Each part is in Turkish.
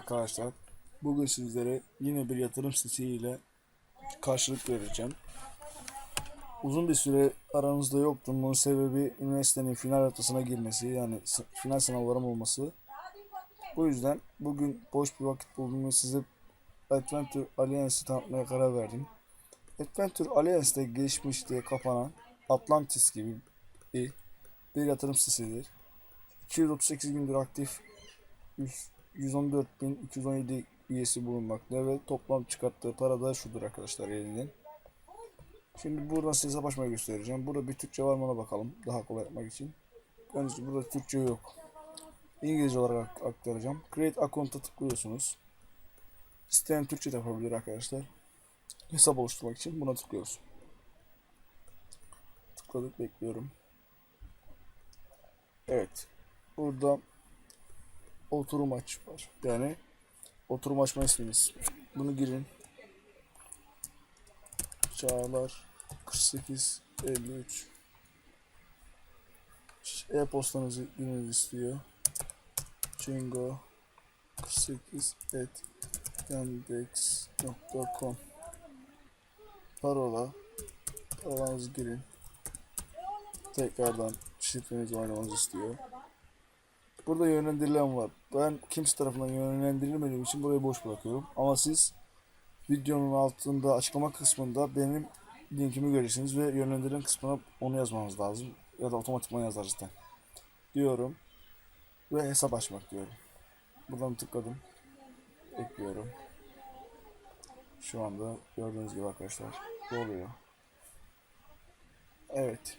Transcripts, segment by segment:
Arkadaşlar. Bugün sizlere yine bir yatırım sitesiyle karşılık vereceğim. Uzun bir süre aranızda yoktum. Bunun sebebi üniversitenin final haftasına girmesi yani final sınavlarım olması. Bu yüzden bugün boş bir vakit buldum ve size Adventure Alliance'i tanıtmaya karar verdim. Adventure Alliance'de geçmiş diye kapanan Atlantis gibi bir yatırım sitesidir. 238 gündür aktif 114.217 üyesi bulunmakta ve toplam çıkarttığı para da şudur arkadaşlar elinden. Şimdi buradan size hesap göstereceğim. Burada bir Türkçe var mı ona bakalım. Daha kolay yapmak için. Önce burada Türkçe yok. İngilizce olarak aktaracağım. Create account'a tıklıyorsunuz. İsteyen Türkçe de yapabilir arkadaşlar. Hesap oluşturmak için buna tıklıyoruz. Tıkladık bekliyorum. Evet. Burada oturum aç var. Yani oturum açma isminiz. Bunu girin. Çağlar 48 53 e-postanızı girmenizi istiyor. Cingo 48 et yandex.com Parola parolanızı girin. Tekrardan şifrenizi oynamanızı istiyor. Burada yönlendirilen var. Ben kimse tarafından yönlendirilmediğim için burayı boş bırakıyorum. Ama siz videonun altında açıklama kısmında benim linkimi görürsünüz ve yönlendirilen kısmına onu yazmanız lazım. Ya da otomatikman yazar zaten. Diyorum. Ve hesap açmak diyorum. Buradan tıkladım. Ekliyorum. Şu anda gördüğünüz gibi arkadaşlar doluyor. Evet.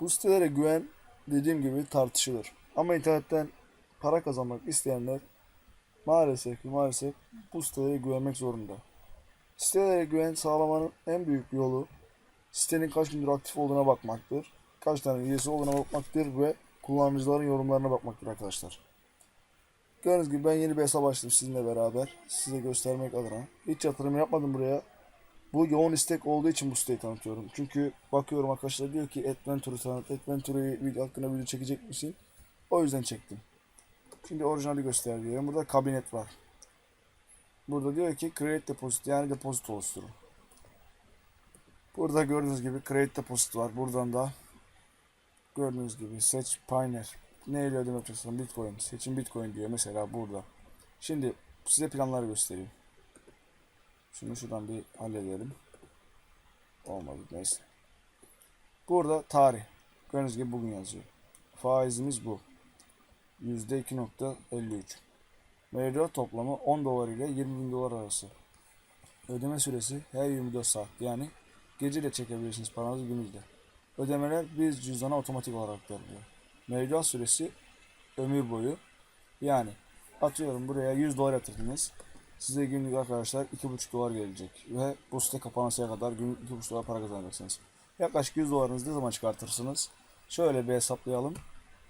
Bu sitelere güven dediğim gibi tartışılır. Ama internetten para kazanmak isteyenler maalesef ki maalesef bu sitelere güvenmek zorunda. Sitelere güven sağlamanın en büyük yolu sitenin kaç gündür aktif olduğuna bakmaktır. Kaç tane üyesi olduğuna bakmaktır ve kullanıcıların yorumlarına bakmaktır arkadaşlar. Gördüğünüz gibi ben yeni bir hesap açtım sizinle beraber. Size göstermek adına. Hiç yatırım yapmadım buraya. Bu yoğun istek olduğu için bu siteyi tanıtıyorum. Çünkü bakıyorum arkadaşlar diyor ki Adventure'ı tanıt, Adventure'ı video hakkında video çekecek misin? O yüzden çektim. Şimdi orijinali göster diyorum. Burada kabinet var. Burada diyor ki create deposit yani depozit oluşturun. Burada gördüğünüz gibi create deposit var. Buradan da gördüğünüz gibi seç Pioneer. Ne ile ödeme? Bitcoin. Seçin Bitcoin diyor mesela burada. Şimdi size planları göstereyim. Şunu şuradan bir halledelim. Olmadı neyse. Burada tarih. Gördüğünüz gibi bugün yazıyor. Faizimiz bu. %2.53. Mevduat toplamı 10 dolar ile 20 bin dolar arası. Ödeme süresi her 24 saat. Yani gece de çekebilirsiniz paranızı gündüzde. Ödemeler bir cüzdana otomatik olarak aktarılıyor. Mevduat süresi ömür boyu. Yani atıyorum buraya 100 dolar yatırdınız. Size günlük arkadaşlar 2,5 dolar gelecek. Ve bu site kapanasıya kadar günlük 2,5 dolar para kazanacaksınız. Yaklaşık 100 dolarınızı ne zaman çıkartırsınız? Şöyle bir hesaplayalım.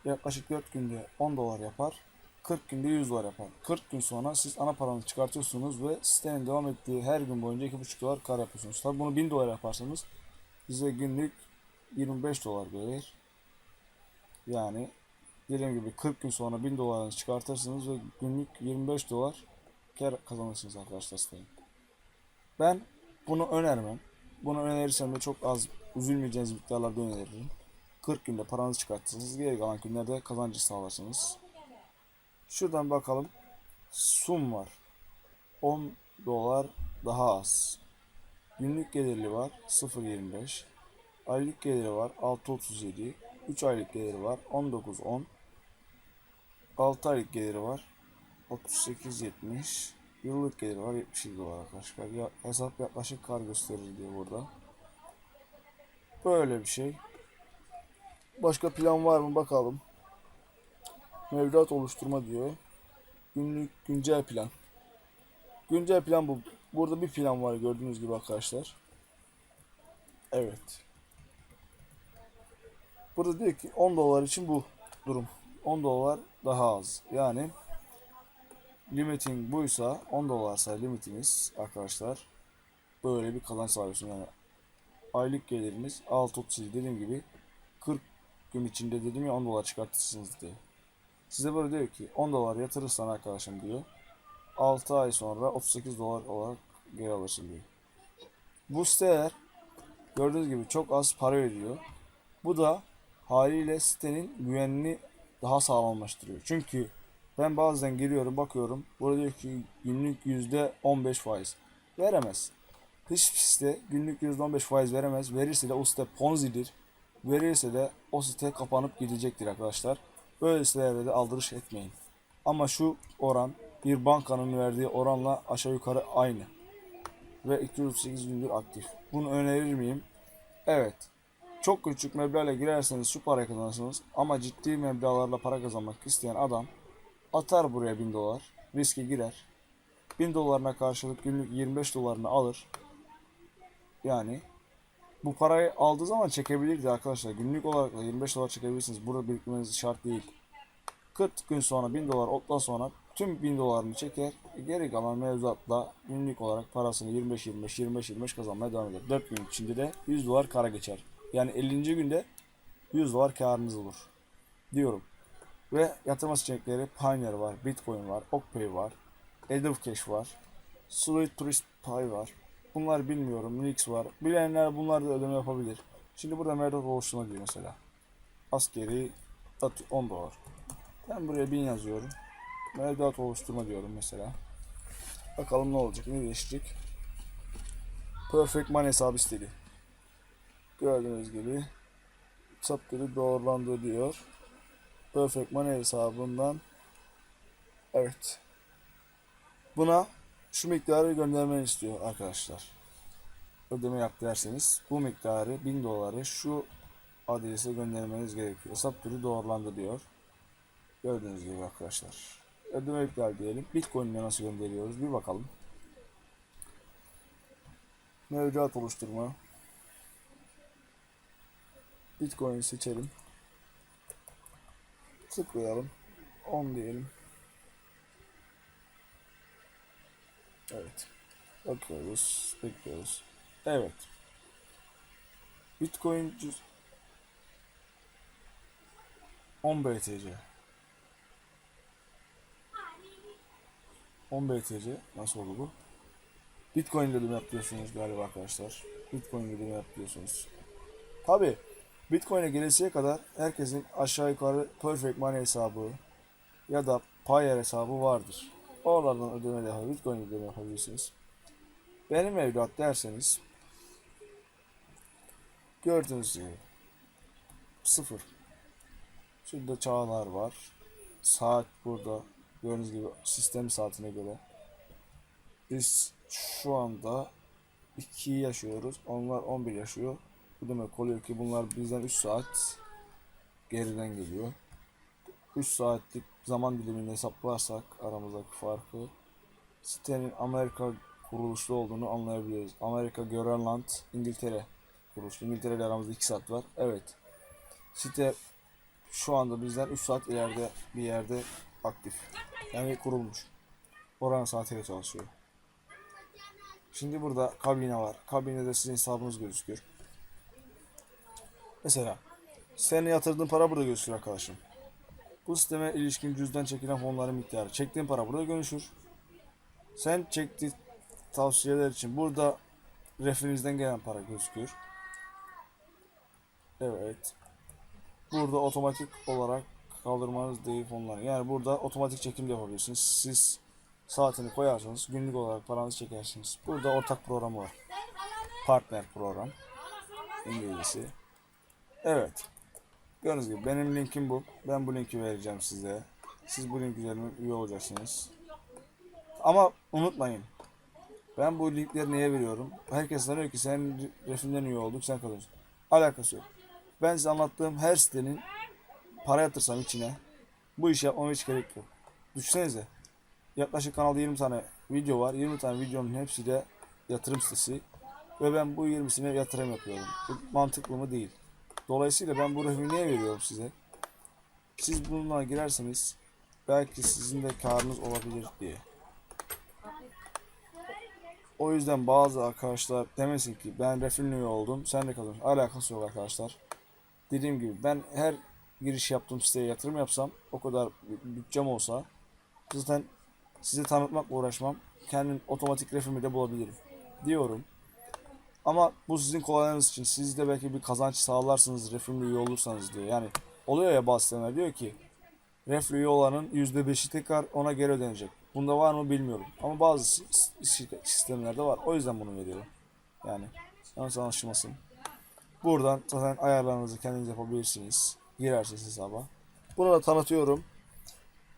Yaklaşık 4 günde 10 dolar yapar. 40 günde 100 dolar yapar. 40 gün sonra siz ana paranızı çıkartıyorsunuz ve sitenin devam ettiği her gün boyunca 2,5 dolar kar yapıyorsunuz. Tabi bunu 1000 dolar yaparsanız size günlük 25 dolar gelir. Yani dediğim gibi 40 gün sonra 1000 dolarınızı çıkartırsınız ve günlük 25 dolar kar kazanırsınız arkadaşlar sitenin. Ben bunu önermem. Bunu önerirsem de çok az üzülmeyeceğiniz miktarlarda öneririm. 40 günde paranızı çıkartırsınız. Geri kalan günlerde kazancı sağlarsınız. Şuradan bakalım. Sum var. 10 dolar daha az. Günlük gelirli var 0.25. Aylık geliri var 6.37. 3 aylık geliri var 19.10. 6 aylık geliri var 38.70. Yıllık geliri var 77 dolar arkadaşlar. Hesap yaklaşık kar gösterir diyor burada. Böyle bir şey. Başka plan var mı bakalım. Mevduat oluşturma diyor. Günlük güncel plan. Güncel plan bu. Burada bir plan var gördüğünüz gibi arkadaşlar. Evet. Burada diyor ki 10 dolar için bu durum. 10 dolar daha az. Yani limiting buysa 10 dolarsa limitiniz arkadaşlar böyle bir kazanç sağlıyorsun yani aylık geliriniz 6.37 dediğim gibi 40 gün içinde dedim ya 10 dolar çıkartırsınız diye. Size böyle diyor ki 10 dolar yatırırsan arkadaşım diyor. 6 ay sonra 38 dolar olarak geri alırsın diyor. Bu siteler gördüğünüz gibi çok az para ödüyor. Bu da haliyle sitenin güvenini daha sağlamlaştırıyor. Çünkü ben bazen giriyorum bakıyorum. Burada diyor ki günlük %15 faiz. Veremez. Hiçbir site günlük %15 faiz veremez. Verirse de o site ponzi'dir. Verirse de o site kapanıp gidecektir arkadaşlar. Böyle sitelerde de aldırış etmeyin. Ama şu oran bir bankanın verdiği oranla aşağı yukarı aynı. Ve 238 gündür aktif. Bunu önerir miyim? Evet. Çok küçük meblağla girerseniz şu parayı kazanırsınız. Ama ciddi meblağlarla para kazanmak isteyen adam atar buraya 1000 dolar. Riske girer. 1000 dolarına karşılık günlük 25 dolarını alır. Yani bu parayı aldığı zaman çekebilirdi arkadaşlar. Günlük olarak da 25 dolar çekebilirsiniz. Burada biriktirmeniz şart değil. 40 gün sonra 1000 dolar ottan sonra tüm 1000 dolarını çeker. Geri kalan mevzuatla günlük olarak parasını 25-25 25-25 kazanmaya devam eder. 4 gün içinde de 100 dolar kara geçer. Yani 50. günde 100 dolar karınız olur. Diyorum. Ve yatırma seçenekleri Pioneer var, Bitcoin var, OkPay var, Edelcash var, Sweet Tourist Pay var. Bunlar bilmiyorum. Nix var. Bilenler bunlar da ödeme yapabilir. Şimdi burada mevduat oluşturma diyor mesela. Askeri at- 10 dolar. Ben buraya 1000 yazıyorum. Mevduat oluşturma diyorum mesela. Bakalım ne olacak, ne değişecek. Perfect Money hesabı istedi. Gördüğünüz gibi sapları doğrulandı diyor. Perfect Money hesabından evet. Buna şu miktarı göndermeni istiyor arkadaşlar. Ödeme yap derseniz bu miktarı 1000 doları şu adrese göndermeniz gerekiyor. Hesap türü doğrulandı diyor. Gördüğünüz gibi arkadaşlar. Ödeme iptal diyelim. Bitcoin nasıl gönderiyoruz bir bakalım. Mevduat oluşturma. Bitcoin seçelim. Tıklayalım. 10 diyelim. Evet. Bakıyoruz. Bekliyoruz. Evet. Bitcoin cüz- 10 BTC. 10 BTC. Nasıl oldu bu? Bitcoin ödeme yapıyorsunuz galiba arkadaşlar. Bitcoin ödeme yapıyorsunuz. Tabi Bitcoin'e gelesiye kadar herkesin aşağı yukarı Perfect Money hesabı ya da Payer hesabı vardır. Oralardan ödeme de yapabilir, Bitcoin ödeme yapabilirsiniz. Benim evlat derseniz gördüğünüz gibi sıfır. Şurada çağlar var. Saat burada. Gördüğünüz gibi sistem saatine göre. Biz şu anda 2 yaşıyoruz. Onlar 11 yaşıyor. Bu demek oluyor ki bunlar bizden 3 saat geriden geliyor. 3 saatlik zaman dilimini hesaplarsak aramızdaki farkı sitenin Amerika kuruluşlu olduğunu anlayabiliriz. Amerika, Grönland, İngiltere kuruluşlu. İngiltere ile aramızda 2 saat var. Evet. Site şu anda bizden 3 saat ileride bir yerde aktif. Yani kurulmuş. Oranın saatiyle çalışıyor. Şimdi burada kabine var. Kabinede sizin hesabınız gözüküyor. Mesela senin yatırdığın para burada gözüküyor arkadaşım. Bu sisteme ilişkin cüzden çekilen fonların miktarı. Çektiğin para burada görünür. Sen çektiğin tavsiyeler için burada refinizden gelen para gözüküyor. Evet. Burada otomatik olarak kaldırmanız değil fonları. Yani burada otomatik çekim de yapabilirsiniz. Siz saatini koyarsanız günlük olarak paranızı çekersiniz. Burada ortak programı var. Partner program. İngilizcesi. Evet. Gördüğünüz gibi benim linkim bu. Ben bu linki vereceğim size. Siz bu link üzerinden üye olacaksınız. Ama unutmayın. Ben bu linkleri niye veriyorum? Herkes sanıyor ki sen refinden üye olduk sen kalıyorsun. Alakası yok. Ben size anlattığım her sitenin para yatırsam içine bu işi yapmama hiç gerek yok. Düşünsenize. Yaklaşık kanalda 20 tane video var. 20 tane videonun hepsi de yatırım sitesi. Ve ben bu 20'sine yatırım yapıyorum. Bu mantıklı mı değil. Dolayısıyla ben bu refimi niye veriyorum size? Siz bununla girerseniz belki sizin de karınız olabilir diye. O yüzden bazı arkadaşlar demesin ki ben refimli oldum sen de kazanıyorsun. Alakası yok arkadaşlar. Dediğim gibi ben her giriş yaptığım siteye yatırım yapsam, o kadar bütçem olsa zaten size tanıtmakla uğraşmam. Kendim otomatik refimi de bulabilirim diyorum. Ama bu sizin kolaylığınız için. Siz de belki bir kazanç sağlarsınız refimli üye olursanız diyor. Yani oluyor ya bazı diyor ki refli üye olanın %5'i tekrar ona geri ödenecek. Bunda var mı bilmiyorum. Ama bazı si- si- sistemlerde var. O yüzden bunu veriyorum. Yani yanlış anlaşılmasın. Buradan zaten ayarlarınızı kendiniz yapabilirsiniz. Girersiniz hesaba. Bunu da tanıtıyorum.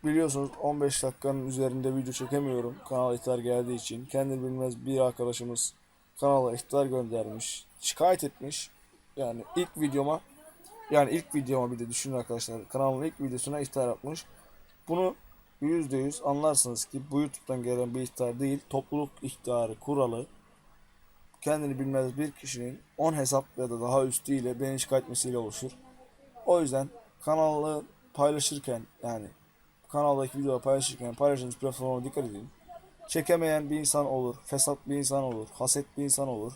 Biliyorsunuz 15 dakikanın üzerinde video çekemiyorum. Kanala ihtar geldiği için. Kendi bilmez bir arkadaşımız kanala ihtar göndermiş. Şikayet etmiş. Yani ilk videoma yani ilk videoma bir de düşünün arkadaşlar. Kanalın ilk videosuna ihtar atmış. Bunu %100 anlarsınız ki bu YouTube'dan gelen bir ihtar değil. Topluluk ihtarı kuralı kendini bilmez bir kişinin 10 hesap ya da daha üstüyle beni şikayet etmesiyle oluşur. O yüzden kanalı paylaşırken yani kanaldaki videoları paylaşırken paylaştığınız platforma dikkat edin. Çekemeyen bir insan olur, fesat bir insan olur, haset bir insan olur.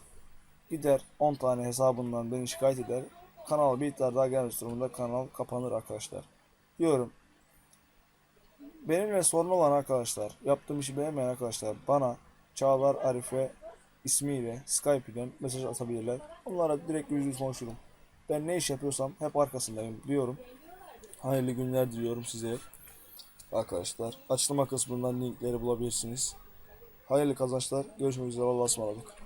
Gider 10 tane hesabından beni şikayet eder. Kanala bir ihtar daha gelmiş durumunda kanal kapanır arkadaşlar. Diyorum. Benimle sorun olan arkadaşlar, yaptığım işi beğenmeyen arkadaşlar bana Çağlar Arife ismiyle Skype'den mesaj atabilirler. Onlara direkt yüz yüze konuşurum. Ben ne iş yapıyorsam hep arkasındayım diyorum. Hayırlı günler diliyorum size. Arkadaşlar açıklama kısmından linkleri bulabilirsiniz. Hayırlı kazançlar. Görüşmek üzere. Allah'a ısmarladık.